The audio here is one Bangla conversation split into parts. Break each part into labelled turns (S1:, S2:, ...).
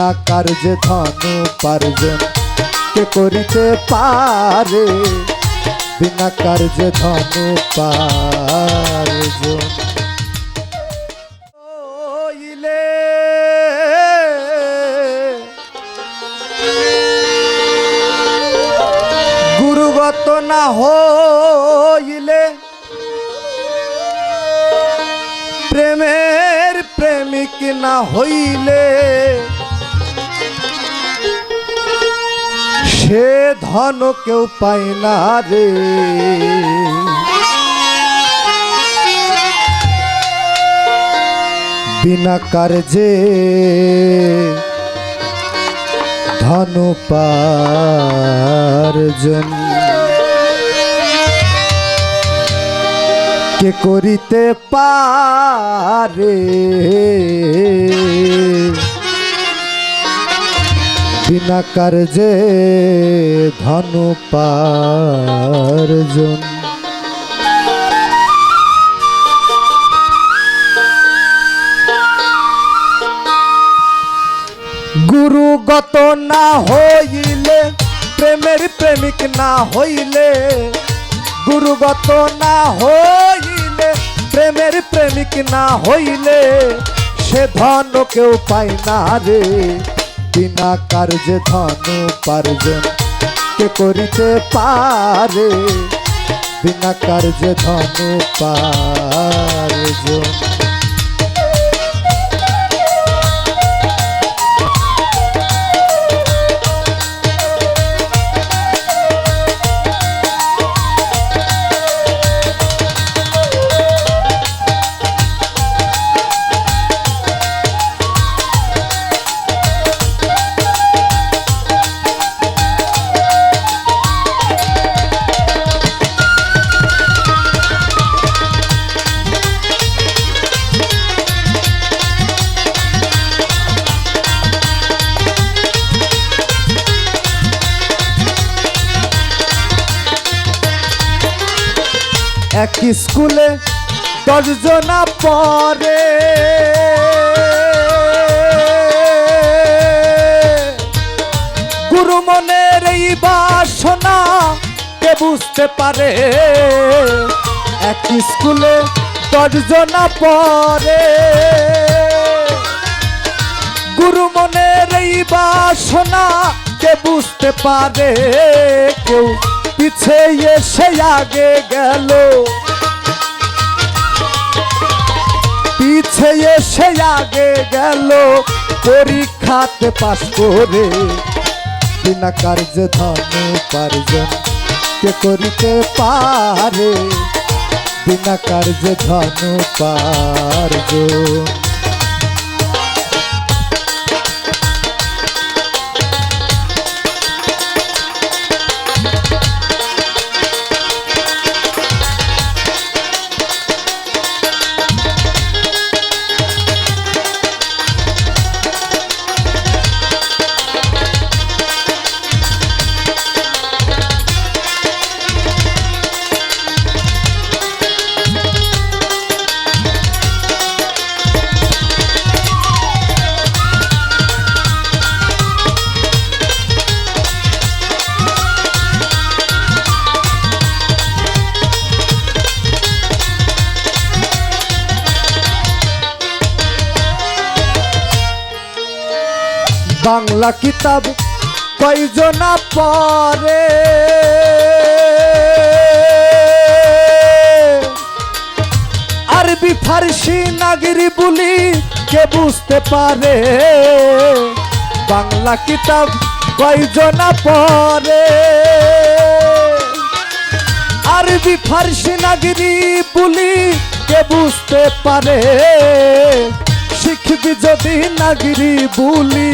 S1: কার্যে ধনু পার্জন। কে করিতে পারে, বিনা কার্যে ধনু পার্জন। হইলে গুরুগত না হইলে প্রেমের প্রেমিক না হইলে সে ধন কেউ পায় না রে। বিনা কার্যে ধন পার্জন কে করিতে পারে? বিনা কার্যে ধনু পার্জন গুরুগত না হইলে, প্রেমের প্রেমিক না হইলে। গুরুগত না হইলে, প্রেমের প্রেমিক না হইলে। সে ধন কেউ পায় না রে। বিনা কার্যে ধন উপার্জন কে করিতে পারে? বিনা কার্যে ধন পার্জন এক স্কুলে দশজনা পরে গুরু মনের এই বাসনা কে বুঝতে পারে? এক স্কুলে দশজনা পরে গুরু মনের এই বাসনা কে বুঝতে পারে? কেউ পিছে এসে আগে গেল। পিছে এসে আগে গেল, পরীক্ষাতে পাশ করে। বিনা কার্যে ধন পার্জন কে করিতে পারে? বিনা কার্যে ধন পার্জন বাংলা কিতাব কয়জনা পরে আরবি, ফার্সি, নাগরি, বলি, কে বুঝতে পারে? বাংলা কিতাব কয়জনা পরে আরবি, ফার্সি, নাগরি, বলি, কে বুঝতে পারে? শিখবি যদি নাগরি, বলি।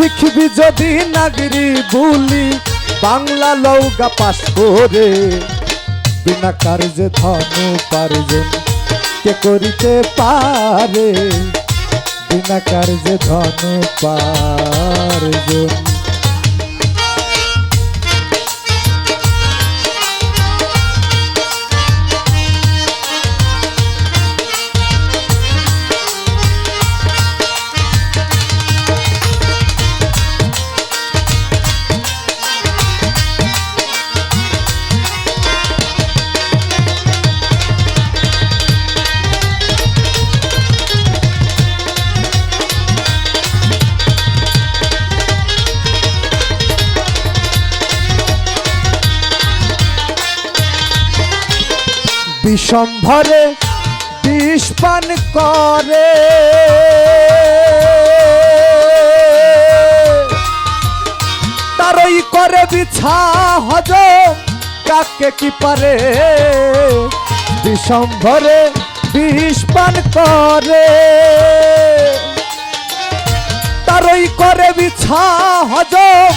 S1: শিখবি যদি নাগরি বলি, বাংলা লৌকা পাস করে। বিনা কার্যে ধন উপার্জন কে করিতে পারে? বিনা কার্যে ধন পার্জন। বিষম্ভরে বিষ পান করে। তারই করে বিছা হজম কাকে কি পারে? বিষম্ভরে বিষ পান করে। তারই করে বিছা হজম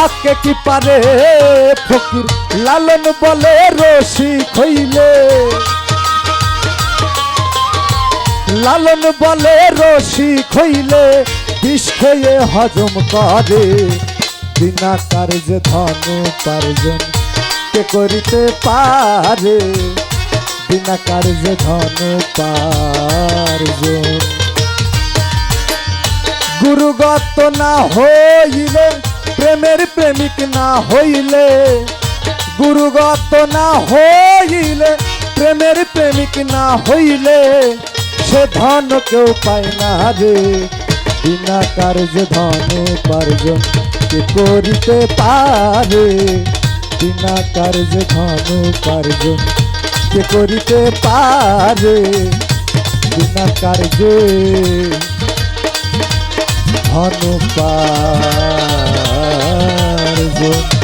S1: কাকে কি পারে? ফকির লালন বলে রশি খইলে লালন বলে রশি খইলে বিষ খেয়ে হজম করে। বিনা কার্যে ধন উপার্জন কে করিতে পারে? বিনা কার্যে ধন উপার্জন গুরুগত না হইলে প্রেমের প্রেমিক না হইলে, গুরুগত না হইলে, প্রেমের প্রেমিক না হইলে সে ধন কেউ পায় না রে। বিনা কার্যে ধন উপার্জন কে করিতে পারে? বিনা কার্যে ধন উপার্জন কে করিতে পারে? বিনা কার্যে ধন উপার্জন